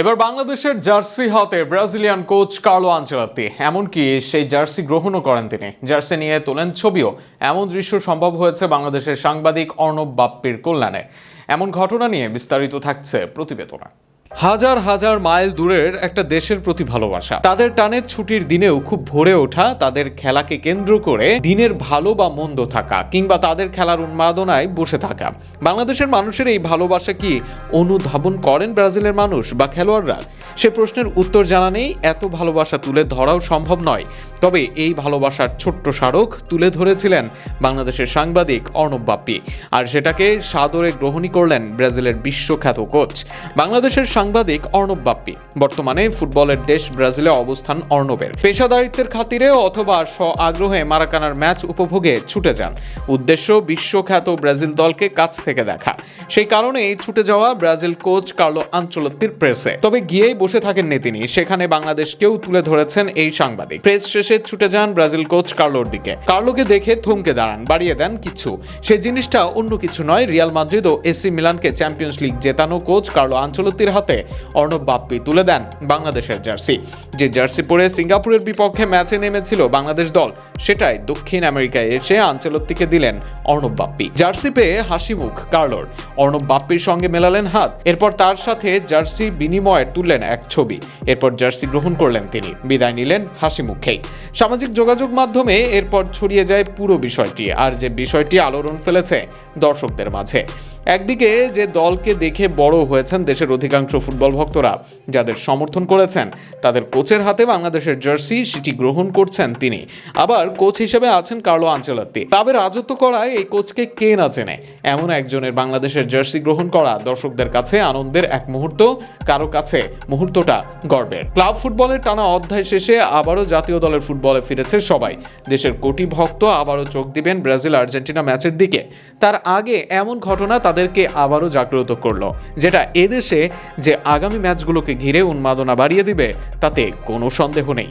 এবার বাংলাদেশের জার্সি হাতে ব্রাজিলিয়ান কোচ কার্লো আঞ্চলাত্তি। এমনকি সেই জার্সি গ্রহণও করেন তিনি। জার্সি নিয়ে তোলেন ছবিও। এমন দৃশ্য সম্ভব হয়েছে বাংলাদেশের সাংবাদিক অর্ণব বাপ্পির কল্যাণে। এমন ঘটনা নিয়ে বিস্তারিত থাকছে প্রতিবেদনা। হাজার হাজার মাইল দূরের একটা দেশের প্রতি ভালোবাসা। তাদের টানের ছুটির দিনেও খুব ভোরে ওঠা, তাদের খেলাকে কেন্দ্র করে দিনের ভালো বা মন্দ থাকা, কিংবা তাদের খেলার উন্মাদনায় বসে থাকা। বাংলাদেশের মানুষের এই ভালোবাসা কি অনুধাবন করেন ব্রাজিলের মানুষ বা খেলোয়াড়রা? সে প্রশ্নের উত্তর জানা নেই, এত ভালোবাসা তুলে ধরাও সম্ভব নয়। তবে এই ভালোবাসার ছোট্ট স্মারক তুলে ধরেছিলেন বাংলাদেশের সাংবাদিক অর্ণব বাপ্পি। আর সেটাকে সাদরে গ্রহণই করলেন ব্রাজিলের বিশ্বখ্যাত কোচ। বাংলাদেশের সাংবাদিক অর্ণব বাপ্পি। বর্তমানে ফুটবলের দেশ ব্রাজিলে অবস্থান অর্ণবের। পেশাদারিত্বের খাতিরে অথবা স্ব আগ্রহে মারাকানার ম্যাচ উপভোগে ছুটে যান। উদ্দেশ্য বিশ্বখ্যাত ব্রাজিল দলকে কাছ থেকে দেখা। সেই কারণে ছুটে যাওয়া ব্রাজিল কোচ কার্লো আঞ্চলত্তির প্রেসে। তবে গিয়েই বসে থাকেননি তিনি সেখানে বাংলাদেশকেও তুলে ধরেছেন এই সাংবাদিক। প্রেস শেষে ছুটে যান ব্রাজিল কোচ কার্লোর দিকে। কার্লোকে দেখে থমকে দাঁড়ান, বাড়িয়ে দেন কিছু। সেই জিনিসটা অন্য কিছু নয়। রিয়াল মাদ্রিদ ও এসি মিলানকে চ্যাম্পিয়ন্স লিগ জেতানো কোচ কার্লো আঞ্চলত্তির হাতে অর্ণব বাপ্পি তুলে দেন বাংলাদেশের জার্সি। যে জার্সি পরে সিঙ্গাপুরের বিপক্ষে ম্যাচে নেমেছিল বাংলাদেশ দল, সেটাই দক্ষিণ আমেরিকায় এসে আঞ্চলত্তিকে দিলেন অর্ণব বাপ্পি। জার্সি পেয়ে হাসি মুখ কার্লোর। অর্ণব বাপ্পির সঙ্গে মেলালেন হাত, এরপর তার সাথে জার্সি বিনিময়ে তুললেন এক ছবি। এরপর জার্সি গ্রহণ করলেন তিনি। বিদায় নিলেন হাসি মুখেই সামাজিক যোগাযোগ মাধ্যমে এরপর ছড়িয়ে যায় পুরো বিষয়টি আর যে বিষয়টি আলোড়ন ফেলেছে দর্শকদের মাঝে। একদিকে যে দলকে দেখে বড় হয়েছেন দেশের অধিকাংশ ফুটবল ভক্তরা। যাদের সমর্থন করেছেন, তাদের কোচের হাতে বাংলাদেশের জার্সি সেটি গ্রহণ করছেন তিনি। আবার কোচ হিসেবে আছেন কার্লো আঞ্চলাত্তি ক্লাবে রাজত্ব করায় এই কোচকে কে না চেনে? এমন একজনের বাংলাদেশের জার্সি গ্রহণ করা দর্শকদের কাছে আনন্দের এক মুহূর্ত। কারও কাছে মুহূর্তটা গর্বের। ক্লাব ফুটবলের টানা অধ্যায় শেষে আবারও জাতীয় দলের ফুটবলে ফিরেছে সবাই। দেশের কোটি ভক্ত আবারও চোখ দিবেন ব্রাজিল আর্জেন্টিনা ম্যাচের দিকে। তার আগে এমন ঘটনা তাদেরকে আবারও জাগ্রত করল, যেটা এদেশে যে আগামী ম্যাচগুলোকে ঘিরে উন্মাদনা বাড়িয়ে দিবে তাতে কোনো সন্দেহ নেই।